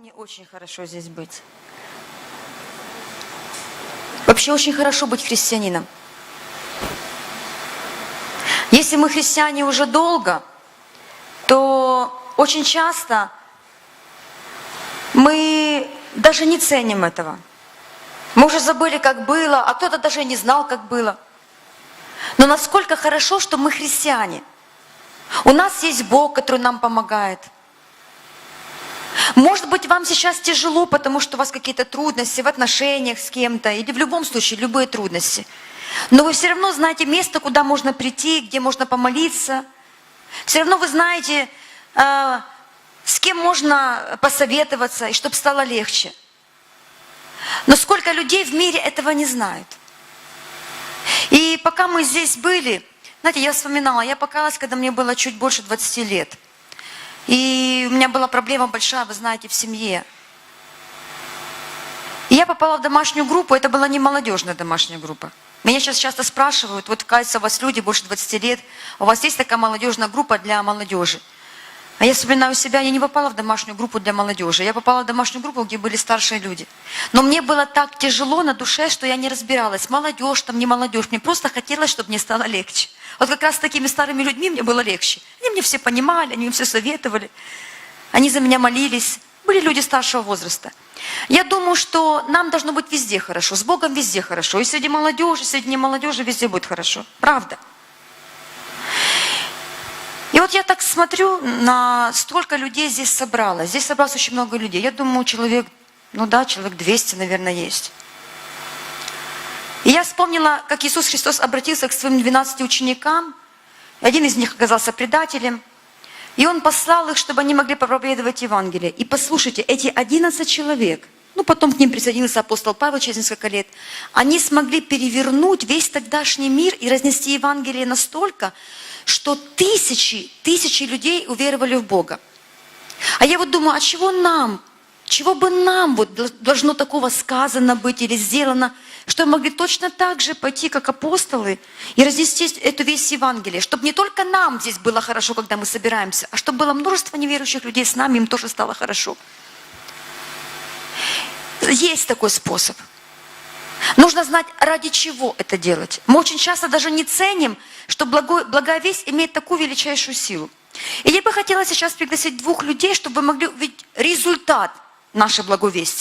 Мне очень хорошо здесь быть. Вообще очень хорошо быть христианином. Если мы христиане уже долго, то очень часто мы даже не ценим этого. Мы уже забыли, как было, а кто-то даже не знал, как было. Но насколько хорошо, что мы христиане. У нас есть Бог, который нам помогает. Может быть, вам сейчас тяжело, потому что у вас какие-то трудности в отношениях с кем-то, или в любом случае, любые трудности. Но вы все равно знаете место, куда можно прийти, где можно помолиться. Все равно вы знаете, э, с кем можно посоветоваться, и чтобы стало легче. Но сколько людей в мире этого не знают. И пока мы здесь были, знаете, я вспоминала, я покаялась, когда мне было чуть больше 20 лет. И у меня была проблема большая, вы знаете, в семье. И я попала в домашнюю группу, это была не молодежная домашняя группа. Меня сейчас часто спрашивают, вот кажется, у вас люди больше 20 лет, у вас есть такая молодежная группа для молодежи. А я вспоминаю себя, я не попала в домашнюю группу для молодежи, я попала в домашнюю группу, где были старшие люди. Но мне было так тяжело на душе, что я не разбиралась, молодежь там, не молодежь, мне просто хотелось, чтобы мне стало легче. Вот как раз с такими старыми людьми мне было легче. Они мне все понимали, они мне все советовали, они за меня молились. Были люди старшего возраста. Я думаю, что нам должно быть везде хорошо, с Богом везде хорошо. И среди молодежи, и среди не молодежи везде будет хорошо. Правда. Вот я так смотрю, на столько людей здесь собралось. Здесь собралось очень много людей. Я думаю, человек, ну да, человек 200, наверное, есть. И я вспомнила, как Иисус Христос обратился к своим 12 ученикам. Один из них оказался предателем. И Он послал их, чтобы они могли проповедовать Евангелие. И послушайте, эти 11 человек, ну потом к ним присоединился апостол Павел через несколько лет, они смогли перевернуть весь тогдашний мир и разнести Евангелие настолько, что тысячи, тысячи людей уверовали в Бога. А я вот думаю, а чего нам? Чего бы нам вот должно такого сказано быть или сделано, что мы могли точно так же пойти, как апостолы, и разнести эту весь Евангелие, чтобы не только нам здесь было хорошо, когда мы собираемся, а чтобы было множество неверующих людей с нами, им тоже стало хорошо. Есть такой способ. Нужно знать, ради чего это делать. Мы очень часто даже не ценим, что благой, благая весть имеет такую величайшую силу. И я бы хотела сейчас пригласить двух людей, чтобы вы могли увидеть результат нашей благовести.